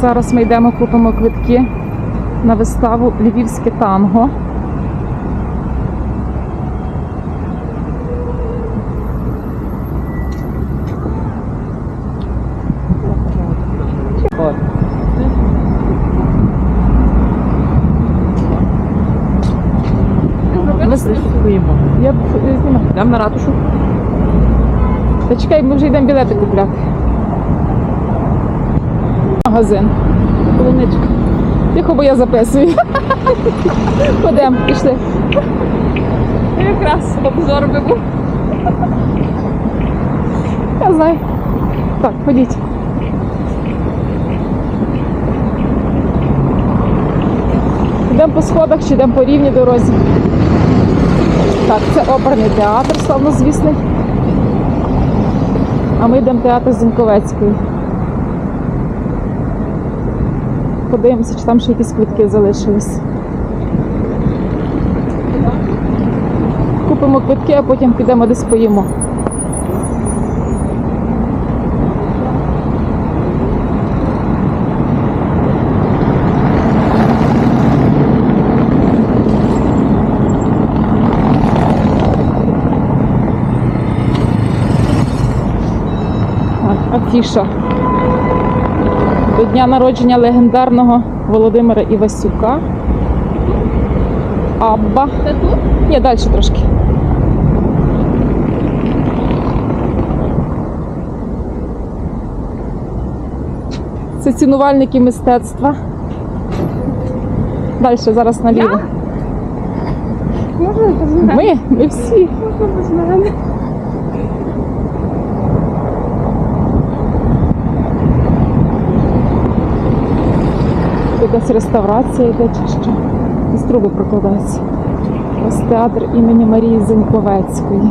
Зараз ми йдемо, купимо квитки на виставу Львівське танго. Я б е, знімаю. Йдемо на ратушу. Та чекай, ми вже йдемо білети купляти. Магазин. Полуничка. Тихо, бо я записую. Ходемо, пішли. Якраз обзор би був. Я знаю. Так, ходіть. Йдемо по сходах чи йдемо по рівній дорозі. Так, це оперний театр, славнозвісний. А ми йдемо в театр Зіньковецької. Подивимося, чи там ще якісь квитки залишились. Купимо квитки, а потім підемо десь поїмо. Афіша. До дня народження легендарного Володимира Івасюка. Абба. Це тут? Ні, далі трошки. Це цінувальники мистецтва. Далі, зараз наліво. Можна? Ми, ми всі. Можна без мене. Якась реставрація йде чи що. Із труби прокладаються. Ось театр імені Марії Зеньковецької.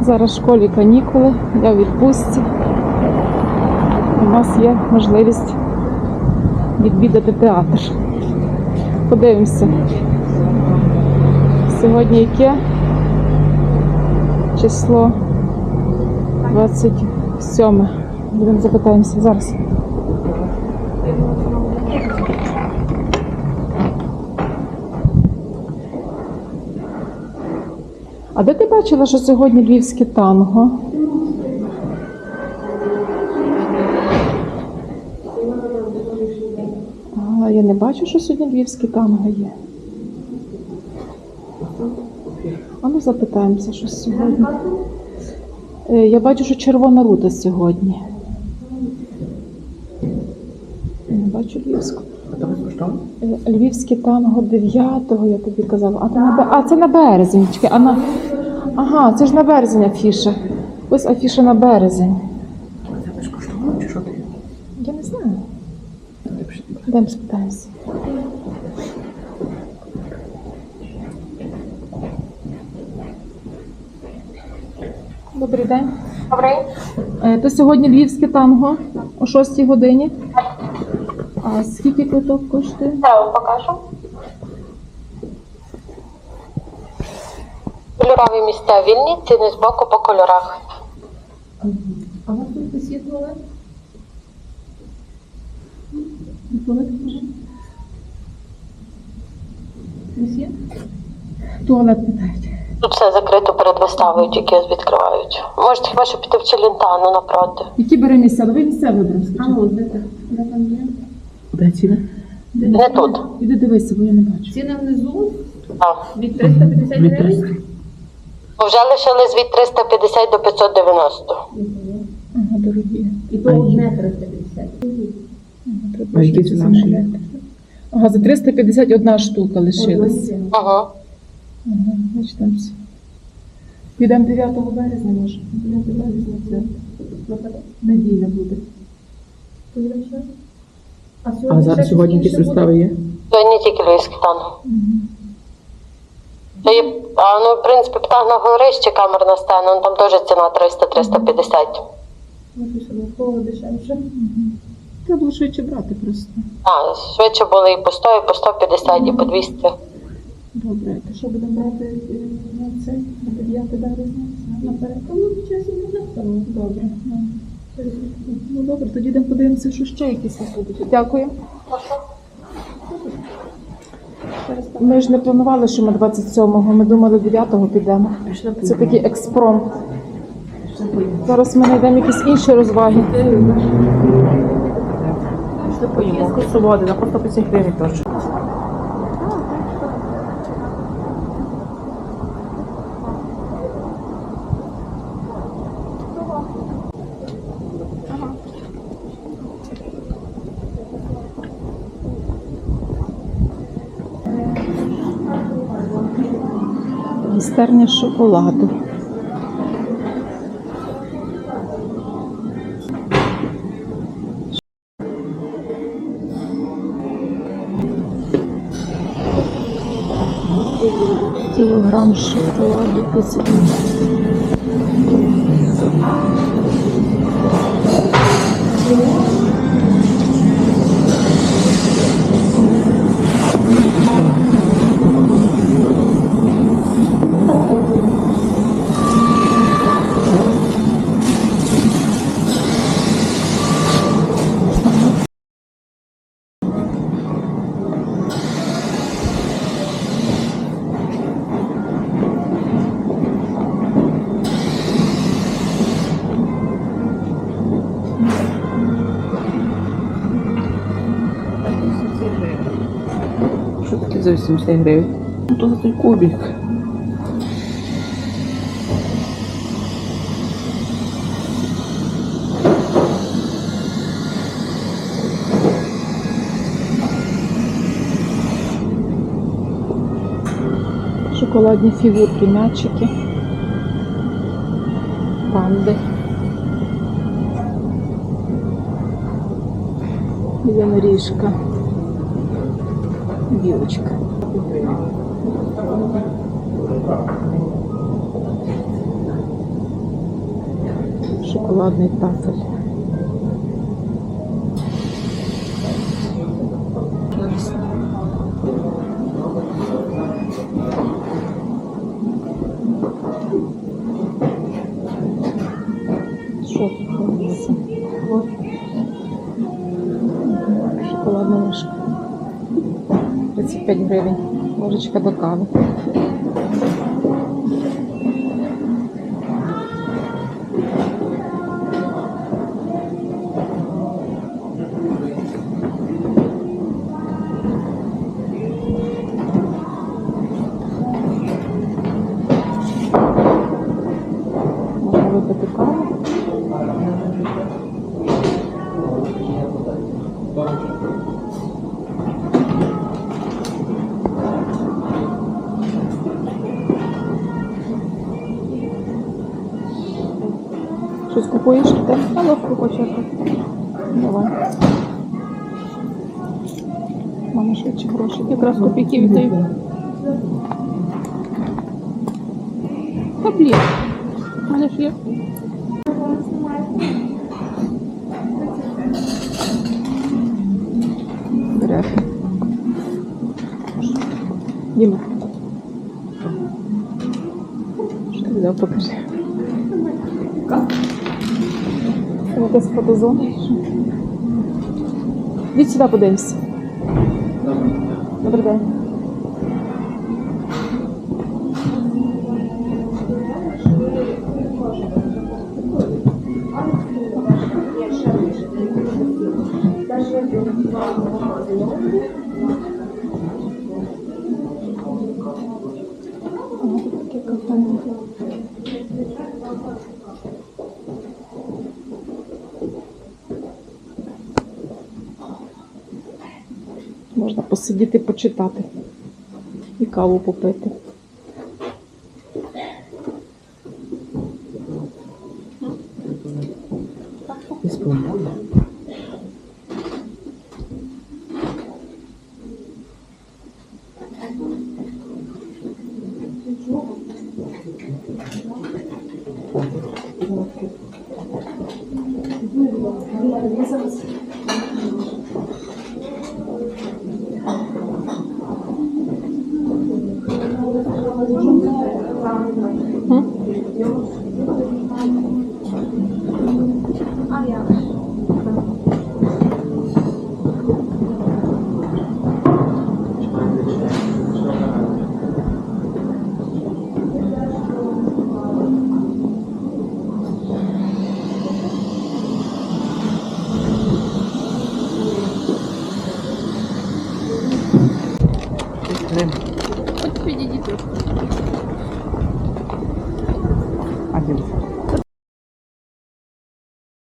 Зараз в школі канікули, я в відпустці. У нас є можливість відвідати театр. Подивимося. Сьогодні яке число 27. Будемо запитаємося зараз. А де ти бачила, що сьогодні львівське танго? А, я не бачу, що сьогодні львівське танго є. А ну запитаємося, що сьогодні. Е, Я бачу, що червона рута сьогодні. Не бачу львівську. Е, Львівське танго 9-го, я тобі казала. А, на, а це на березень. А на... Ага, це ж на березень афіша. Ось афіша на березень. Це безкоштовно чи що ти? Я не знаю. Йдемо спитаємося. Добрий день. Добрий. Е, То сьогодні львівське танго о 6 годині. А скільки квиток коштує? Я вам покажу. Кольорові місця вільні, ціни збоку по кольорах. А у вас тут десь є туалет? Туалет покажи. Ось є? Туалет питають. Тут все закрито перед виставою, тільки відкривають. Можете хіба що піти в Челентану напроти. Які бере місця? Ну, Ви місця скажіть. де це? Де там є? Де ціни? Не тут. Іди дивися, бо я не бачу. Ціна внизу Так. від 350 гривень. Вже лишились від 350 до 590. Ага, дорогі. І то одне 350. Ага, А які ціна? Ага, за 351 штука лишилась. Угу. Ага, значить там все. Підемо 9 березня, може. 9 березня це неділя буде. А зараз сьогодні якісь вистави є? Сьогодні тільки львівський танго. То є, а, ну, в принципі, птах на горище камерна сцена, ну, там теж ціна 300-350. Написано, кого дешевше. Треба було швидше брати просто. А, швидше були і по 100, і по 150, і по 200. Добре, то що будемо брати е, на це, на 9 березня? Наперед. Ну, часі не написано. Добре. Ну, ну добре, тоді йдемо подивимося, що ще якісь будуть. Дякую. Ми ж не планували, що ми 27-го, ми думали 9-го підемо. Це такий експромт. Зараз ми знайдемо якісь інші розваги. Пішли поїмо. Свободи, на просто 50 гривень теж. Майстерня шоколаду. Кілограм шоколаду. По за 80 гривень? Ну, то за той кубик. Шоколадні фігурки, м'ячики, панди. Яноріжка. Білочка. Шоколадний тафель. Що 35 гривень. Ложечка до кави. Щось купуєш? Ти? Я ловку хочу якось. Давай. Мама швидше гроші. Якраз копійки віддаю. Та блін. У мене ж є. Береш. Діма. Що ти взяв, покажи. Фотозона. Йдіть сюди подивимось. Добрий день. Таке кафе. Можна посидіти, почитати і каву попити. І. Eu